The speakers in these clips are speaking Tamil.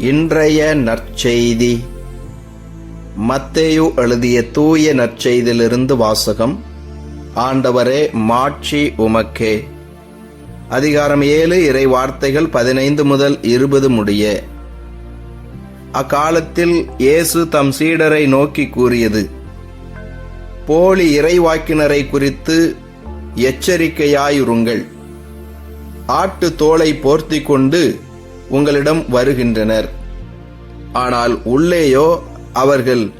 இன்றைய நற்செய்தி. மத்தேயு எழுதிய தூய நற்செய்தியிலிருந்து வாசகம் ஆண்டவரே மாட்சி உமக்கே. அதிகாரம் ஏழு இறை வார்த்தைகள் பதினைந்து முதல் இருபது முடிய. அக்காலத்தில் இயேசு தம் சீடரை நோக்கி கூறியது போலி இறைவாக்கினரை குறித்து எச்சரிக்கையாயிருங்கள். ஆட்டு தோலை போர்த்தி கொண்டு உங்களிடம் வருகின்றனர். ஆனால் உள்ளேயோ அவர்கள்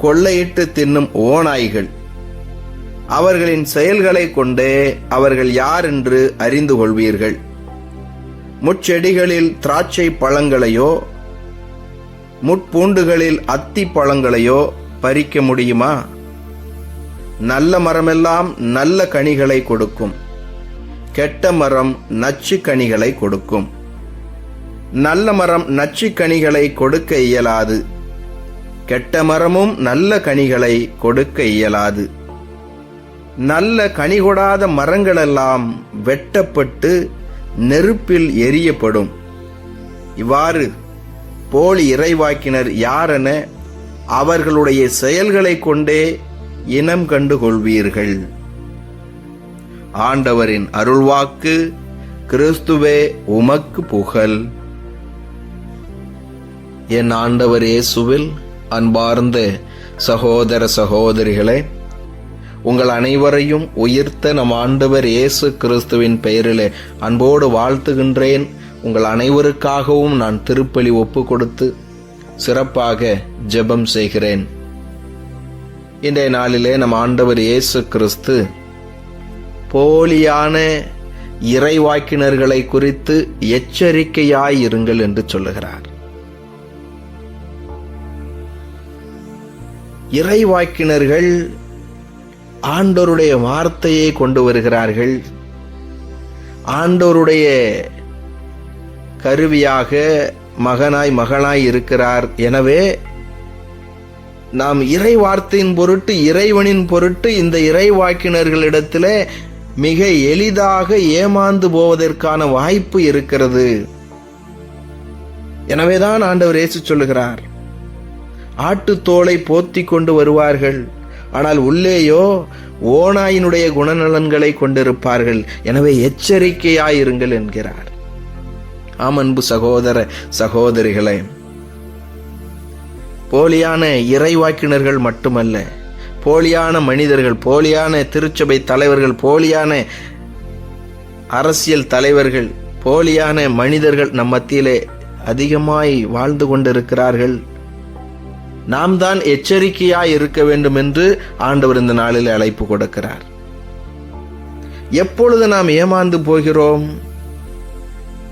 கொள்ளையிட்டு தின்னும் ஓநாய்கள். அவர்களின் செயல்களை கொண்டே அவர்கள் யார் என்று அறிந்து கொள்வீர்கள். முட்செடிகளில் திராட்சை பழங்களையோ முட்பூண்டுகளில் அத்தி பழங்களையோ பறிக்க முடியுமா? நல்ல மரமெல்லாம் நல்ல கனிகளை கொடுக்கும். கெட்ட மரம் நச்சு கனிகளை கொடுக்கும். நல்ல மரம் நச்சு கனிகளை கொடுக்க இயலாது. கெட்ட மரமும் நல்ல கனிகளை கொடுக்க இயலாது. நல்ல கனி கொடாத மரங்களெல்லாம் வெட்டப்பட்டு நெருப்பில் எரியப்படும். இவ்வாறு போலி இறைவாக்கினர் யாரென அவர்களுடைய செயல்களை கொண்டே இனம் கண்டு கொள்வீர்கள் ஆண்டவரின் அருள்வாக்கு கிறிஸ்துவே உமக்கு புகழ். என் ஆண்டவர் இயேசுவில் அன்பார்ந்த சகோதர சகோதரிகளே உங்கள் அனைவரையும் உயிர்த்த நம் ஆண்டவர் இயேசு கிறிஸ்துவின் பெயரிலே அன்போடு வாழ்த்துகின்றேன். உங்கள் அனைவருக்காகவும் நான் திருப்பலி ஒப்பு கொடுத்து சிறப்பாக ஜெபம் செய்கிறேன். இன்றைய நாளிலே நம் ஆண்டவர் இயேசு கிறிஸ்து போலியான இறைவாக்கினர்களை குறித்து எச்சரிக்கையாயிருங்கள் என்று சொல்லுகிறார். இறைவாக்கினர்கள் ஆண்டோருடைய வார்த்தையை கொண்டு வருகிறார்கள். ஆண்டோருடைய கருவியாக மகனாய் மகனாய் இருக்கிறார். எனவே நாம் இறை வார்த்தையின் பொருட்டு இறைவனின் பொருட்டு இந்த இறைவாக்கினர்களிடத்தில் மிக எளிதாக ஏமாந்து போவதற்கான வாய்ப்பு இருக்கிறது. எனவேதான் ஆண்டவர் இயேசு சொல்லுகிறார். ஆட்டுத்தோலை போத்தி கொண்டு வருவார்கள். ஆனால் உள்ளேயோ ஓனாயினுடைய குணநலன்களை கொண்டிருப்பார்கள். எனவே எச்சரிக்கையாயிருங்கள் என்கிறார். ஆம் அன்பு சகோதர சகோதரிகளே போலியான இறைவாக்கினர்கள் மட்டுமல்ல போலியான மனிதர்கள் போலியான திருச்சபை தலைவர்கள் போலியான அரசியல் தலைவர்கள் போலியான மனிதர்கள் நம் மத்தியிலே அதிகமாய் வாழ்ந்து கொண்டிருக்கிறார்கள். நாம் தான் எச்சரிக்கையாய் இருக்க வேண்டும் என்று ஆண்டவர் இந்த நாளில் அழைப்பு கொடுக்கிறார். எப்பொழுது நாம் ஏமாந்து போகிறோம்?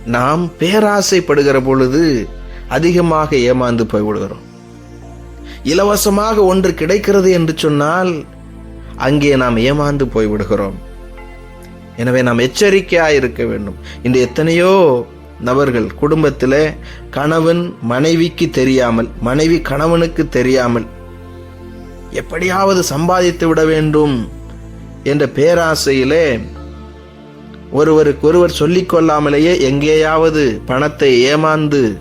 நாம் பேராசைப்படுகிற பொழுது அதிகமாக ஏமாந்து போய்விடுகிறோம். இலவசமாக ஒன்று கிடைக்கிறது என்று சொன்னால் அங்கே நாம் ஏமாந்து போய்விடுகிறோம். எனவே நாம் எச்சரிக்கையாக இருக்க வேண்டும். இன்று எத்தனையோ நபர்கள் குடும்பத்தில் கணவன் மனைவிக்கு தெரியாமல் மனைவி கணவனுக்கு தெரியாமல் எப்படியாவது சம்பாதித்து விட வேண்டும் என்ற பேராசையிலே ஒருவருக்கொருவர் சொல்லிக்கொள்ளாமலேயே கொள்ளாமலேயே எங்கேயாவது பணத்தை ஏமாந்து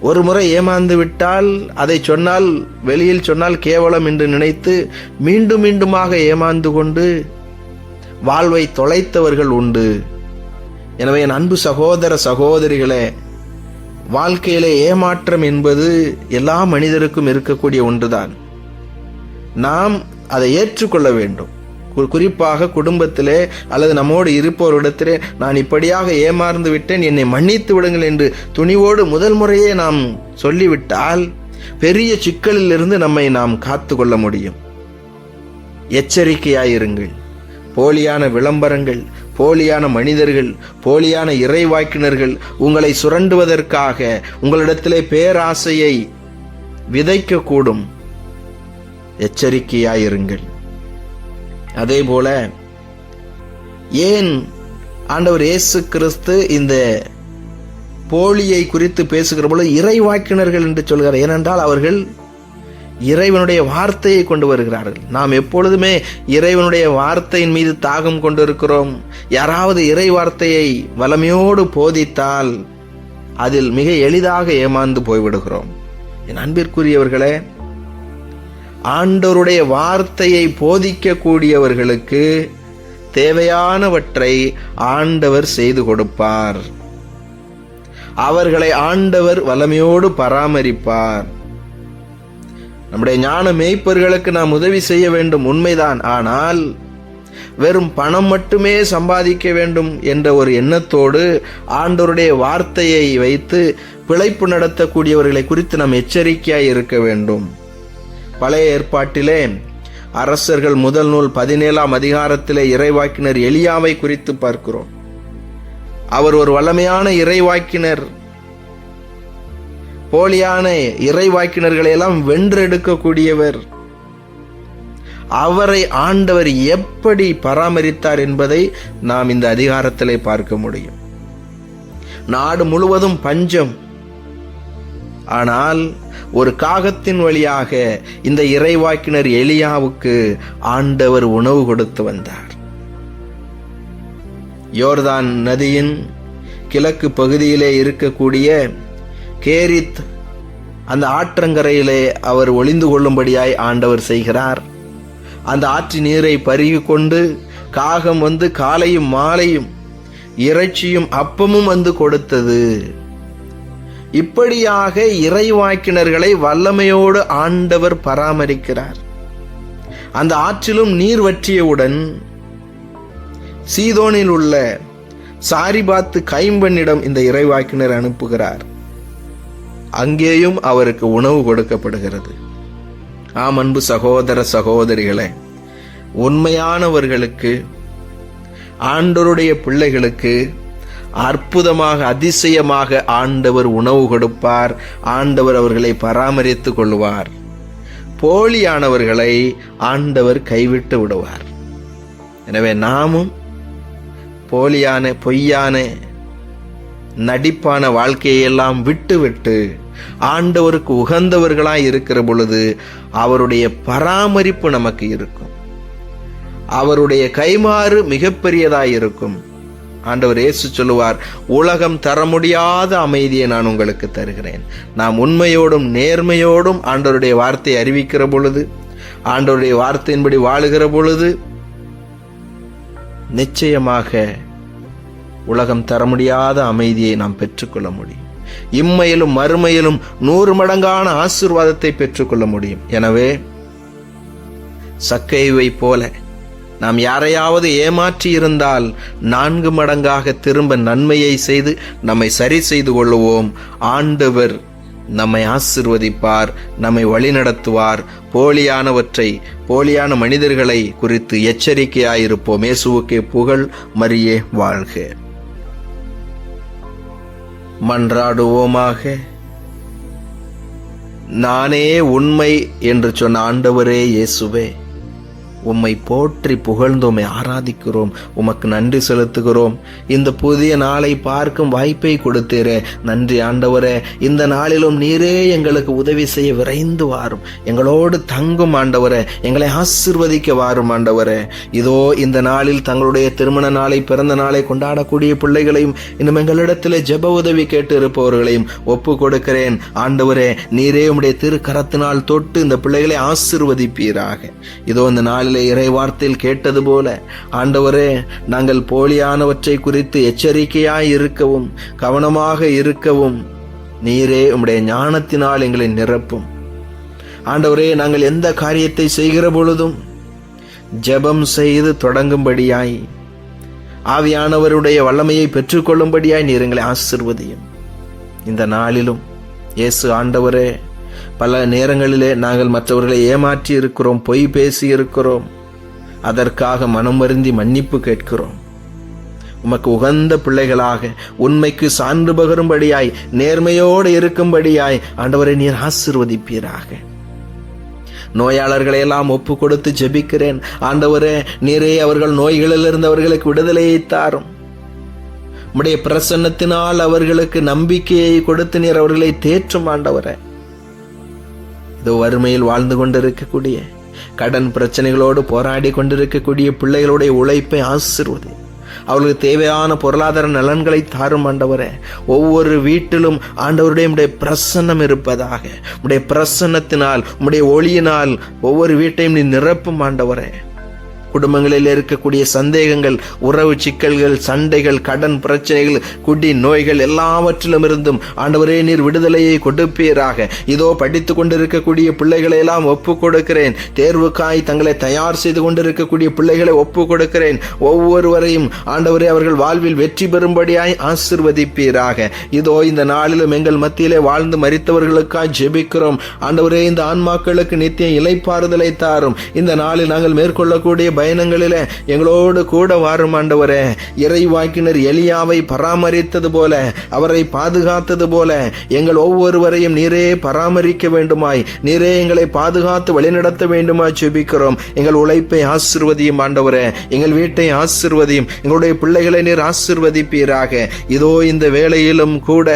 ஒரு முறை ஏமாந்து விட்டால் அதை சொன்னால் வெளியில் சொன்னால் கேவலம் என்று நினைத்து மீண்டும் மீண்டுமாக ஏமாந்து கொண்டு வாழ்வை தொலைத்தவர்கள் உண்டு. எனவே என் அன்பு சகோதர சகோதரிகளே வாழ்க்கையிலே ஏமாற்றம் என்பது எல்லா மனிதருக்கும் இருக்கக்கூடிய ஒன்றுதான். நாம் அதை ஏற்றுக்கொள்ள வேண்டும். குறிப்பாக குடும்பத்திலே அல்லது நம்மோடு இருப்பவரிடத்திலே நான் இப்படியாக ஏமாந்து விட்டேன் என்னை மன்னித்து விடுங்கள் என்று துணிவோடு முதல் முறையே நாம் சொல்லிவிட்டால் பெரிய சிக்கலில் இருந்து நம்மை நாம் காத்து கொள்ள முடியும். எச்சரிக்கையாயிருங்கள். போலியான விளம்பரங்கள் போலியான மனிதர்கள் போலியான இறைவாக்கினர்கள் உங்களை சுரண்டுவதற்காக உங்களிடத்திலே பேராசையை விதைக்கக்கூடும். எச்சரிக்கையாயிருங்கள். அதே போல ஏன் ஆண்டவர் இயேசு கிறிஸ்து இந்த போலியை குறித்து பேசுகிற பொழுது இறைவாக்கினர்கள் என்று சொல்கிறார்? ஏனென்றால் அவர்கள் இறைவனுடைய வார்த்தையை கொண்டு வருகிறார்கள். நாம் எப்பொழுதுமே இறைவனுடைய வார்த்தையின் மீது தாகம் கொண்டிருக்கிறோம். யாராவது இறை வார்த்தையை வலமையோடு போதித்தால் அதில் மிக எளிதாக ஏமாந்து போய்விடுகிறோம். என் அன்பிற்குரியவர்களே ஆண்டவருடைய வார்த்தையை போதிக்கக்கூடியவர்களுக்கு தேவையானவற்றை ஆண்டவர் செய்து கொடுப்பார். அவர்களை ஆண்டவர் வலமையோடு பராமரிப்பார். நம்முடைய ஞான மேய்ப்பர்களுக்கு நாம் உதவி செய்ய வேண்டும் உண்மைதான். ஆனால் வெறும் பணம் மட்டுமே சம்பாதிக்க வேண்டும் என்ற ஒரு எண்ணத்தோடு ஆண்டோருடைய வார்த்தையை வைத்து பிழைப்பு நடத்தக்கூடியவர்களை குறித்து நாம் எச்சரிக்கையாய் இருக்க வேண்டும். பழைய ஏற்பாட்டிலே அரசர்கள் முதல் நூல் பதினேழாம் அதிகாரத்திலே இறைவாக்கினர் எளியாவை குறித்து பார்க்கிறோம். அவர் ஒரு வல்லமையான இறைவாக்கினர். போலியான இறைவாக்கினர்களை எல்லாம் வென்றெடுக்கக்கூடியவர். அவரை ஆண்டவர் எப்படி பராமரித்தார் என்பதை நாம் இந்த அதிகாரத்திலே பார்க்க முடியும். நாடு முழுவதும் பஞ்சம். ஆனால் ஒரு காகத்தின் வழியாக இந்த இறைவாக்கினர் எலியாவுக்கு ஆண்டவர் உணவு கொடுத்து வந்தார். யோர்தான் நதியின் கிழக்கு பகுதியிலே இருக்கக்கூடிய கேரித் அந்த ஆற்றங்கரையிலே அவர் ஒளிந்து கொள்ளும்படியாய் ஆண்டவர் செய்கிறார். அந்த ஆற்று நீரை பருகி கொண்டு காகம் வந்து காலையும் மாலையும் இறைச்சியும் அப்பமும் வந்து கொடுத்தது. இப்படியாக இறைவாக்கினர்களை வல்லமையோடு ஆண்டவர் பராமரிக்கிறார். அந்த ஆற்றிலும் நீர் வற்றியவுடன் சீதோனில் உள்ள சாரிபாத்து கைம்பெண்ணிடம் இந்த இறைவாக்கினர் அனுப்புகிறார். அங்கேயும் அவருக்கு உணவு கொடுக்கப்படுகிறது. ஆம் அன்பு சகோதர சகோதரிகளே உண்மையானவர்களுக்கு ஆண்டவருடைய பிள்ளைகளுக்கு அற்புதமாக அதிசயமாக ஆண்டவர் உணவு கொடுப்பார் ஆண்டவர் அவர்களை பராமரித்துக் கொள்வார். போலியானவர்களை ஆண்டவர் கைவிட்டு விடுவார். எனவே நாமும் போலியான பொய்யான நடிப்பான வாழ்க்கையெல்லாம் விட்டு விட்டு ஆண்டவருக்கு உகந்தவர்களாய் இருக்கிற பொழுது அவருடைய பராமரிப்பு நமக்கு இருக்கும். அவருடைய கைமாறு மிகப்பெரியதாய் இருக்கும். ஆண்டவர் இயேசு சொல்லுவார் உலகம் தர முடியாத அமைதியை நான் உங்களுக்கு தருகிறேன். நாம் உண்மையோடும் நேர்மையோடும் ஆண்டவருடைய வார்த்தையை அறிவிக்கிற பொழுது ஆண்டவருடைய வார்த்தையின்படி வாழுகிற பொழுது நிச்சயமாக உலகம் தர முடியாத அமைதியை நாம் பெற்றுக்கொள்ள முடியும். இம்மையிலும் மறுமையிலும் நூறு மடங்கான ஆசிர்வாதத்தை பெற்றுக்கொள்ள முடியும். எனவே சக்கைவை போல நாம் யாரையாவது ஏமாற்றி இருந்தால் நான்கு மடங்காக திரும்ப நன்மையை செய்து நம்மை சரி செய்து கொள்ளுவோம். ஆண்டவர் நம்மை ஆசிர்வதிப்பார் நம்மை வழிநடத்துவார். போலியானவற்றை போலியான மனிதர்களை குறித்து எச்சரிக்கையாயிருப்போம். இயேசுவுக்கே புகழ் மரியே வாழ்க. மன்றாடுவோமாக. நானே உண்மை என்று சொன்ன ஆண்டவரே இயேசுவே. உம்மை போற்றி புகழ்ந்து உம்மை ஆராதிக்கிறோம். உமக்கு நன்றி செலுத்துகிறோம். இந்த புதிய நாளை பார்க்கும் வாய்ப்பை கொடுத்தீரே. நன்றி ஆண்டவரே. இந்த நாளிலும் நீரே எங்களுக்கு உதவி செய்ய விரைந்து வாரும். எங்களோடு தங்கும் ஆண்டவரே. எங்களை ஆசிர்வதிக்க வாரும் ஆண்டவரே. இதோ இந்த நாளில் தங்களுடைய திருமண நாளை பிறந்த நாளை கொண்டாடக்கூடிய பிள்ளைகளையும் இன்னும் எங்களிடத்தில் ஜெப உதவி கேட்டு இருப்பவர்களையும் ஒப்பு கொடுக்கிறேன். ஆண்டவரே நீரே உம்முடைய திருக்கரத்தினால் தொட்டு இந்த பிள்ளைகளை ஆசிர்வதிப்பீராக. இதோ இந்த நாளில் நாளிலே இறைவார்த்தையில் கேட்டது போல. ஆண்டவரே நாங்கள் போலியானவற்றை குறித்து எச்சரிக்கையாய் இருக்கவும் கவனமாக இருக்கவும் நீரே உம்முடைய ஞானத்தினால் எங்களை நிரப்பும். ஆண்டவரே நாங்கள் எந்த காரியத்தை செய்கிற பொழுதும் ஜெபம் செய்து தொடங்கும்படியாய் ஆவியானவருடைய வல்லமையை பெற்றுக்கொள்ளும்படியாய் நீர் எங்களை ஆசிர்வதியும். இந்த நாளிலும் இயேசு ஆண்டவரே பல நேரங்களிலே நாங்கள் மற்றவர்களை ஏமாற்றி இருக்கிறோம் பொய் பேசி இருக்கிறோம் அதற்காக மனம் வருந்தி மன்னிப்பு கேட்கிறோம். உமக்கு உகந்த பிள்ளைகளாக உண்மைக்கு சான்று பகரும்படியாய் நேர்மையோடு இருக்கும்படியாய் ஆண்டவரை நீர் ஆசிர்வதிப்பீராக. நோயாளர்களை எல்லாம் ஒப்பு கொடுத்து ஜெபிக்கிறேன். ஆண்டவரே நீரே அவர்கள் நோய்களில் அவர்களுக்கு விடுதலையை தாரும். உடைய பிரசன்னத்தினால் அவர்களுக்கு நம்பிக்கையை கொடுத்து நீர் அவர்களை தேற்றும் ஆண்டவரே. இதோ வறுமையில் வாழ்ந்து கொண்டிருக்கக்கூடிய கடன் பிரச்சனைகளோடு போராடி கொண்டிருக்கக்கூடிய பிள்ளைகளுடைய உழைப்பை ஆசிர்வது. அவர்களுக்கு தேவையான பொருளாதார நலன்களை தாரும் ஆண்டவரே. ஒவ்வொரு வீட்டிலும் ஆண்டவருடைய பிரசன்னம் இருப்பதாக. உடைய பிரசன்னத்தினால் உடைய ஒளியினால் ஒவ்வொரு வீட்டையும் நீ நிரப்பும் ஆண்டவரே. குடும்பங்களில் இருக்கக்கூடிய சந்தேகங்கள் உறவு சிக்கல்கள் சண்டைகள் கடன் பிரச்சனைகள் குடி நோய்கள் எல்லாவற்றிலும் இருந்தும் ஆண்டவரே நீர் விடுதலையை கொடுப்பீராக. இதோ படித்து கொண்டிருக்கக்கூடிய பிள்ளைகளை எல்லாம் ஒப்பு கொடுக்கிறேன். தேர்வுக்காய் தங்களை தயார் செய்து கொண்டிருக்கக்கூடிய பிள்ளைகளை ஒப்பு கொடுக்கிறேன். ஒவ்வொருவரையும் ஆண்டவரே அவர்கள் வாழ்வில் வெற்றி பெறும்படியாய் ஆசிர்வதிப்பீராக. இதோ இந்த நாளிலும் எங்கள் மத்தியிலே வாழ்ந்து மறித்தவர்களுக்காய் ஜெபிக்கிறோம். ஆண்டவரே இந்த ஆன்மாக்களுக்கு நித்திய இலைப்பாறுதலை தாரும். இந்த நாளில் நாங்கள் மேற்கொள்ளக்கூடிய பயணங்களில் எங்களோடு கூட வாரும் ஆண்டவரே. இறைவாக்கினர் எலியாவை பராமரித்தது போல அவரை பாதுகாத்தது போல எங்கள் ஒவ்வொருவரையும் நீரே பராமரிக்க வேண்டுமாய் நீரே எங்களை பாதுகாத்து வழிநடத்த வேண்டுமாய் ஜெபிக்கிறோம். எங்கள் உழைப்பை ஆசிர்வதியும் ஆண்டவரே. எங்கள் வீட்டை ஆசிர்வதியும் எங்களுடைய பிள்ளைகளை நீர் ஆசிர்வதிப்பீராக. இதோ இந்த வேளையிலும் கூட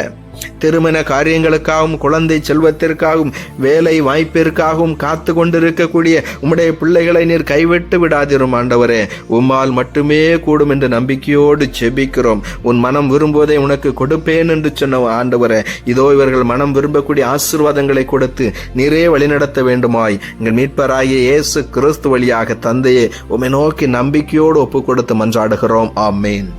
திருமண காரியங்களுக்காகவும் குழந்தை செல்வத்திற்காகவும் வேலை வாய்ப்பிற்காகவும் காத்து கொண்டிருக்கக்கூடிய உம்முடைய பிள்ளைகளை நீர் கைவிட்டு விடாதிரும் ஆண்டவரே. உம்மால் மட்டுமே கூடும் என்று நம்பிக்கையோடு செபிக்கிறோம். உன் மனம் விரும்புவதை உனக்கு கொடுப்பேன் என்று சொன்ன ஆண்டவரே. இதோ இவர்கள் மனம் விரும்பக்கூடிய ஆசீர்வாதங்களை கொடுத்து நீரே வழிநடத்த வேண்டுமாய். எங்கள் மீட்பராகிய இயேசு கிறிஸ்து வழியாக தந்தையே உம்மை நோக்கி நம்பிக்கையோடு ஒப்பு கொடுத்து மன்றாடுகிறோம். ஆமேன்.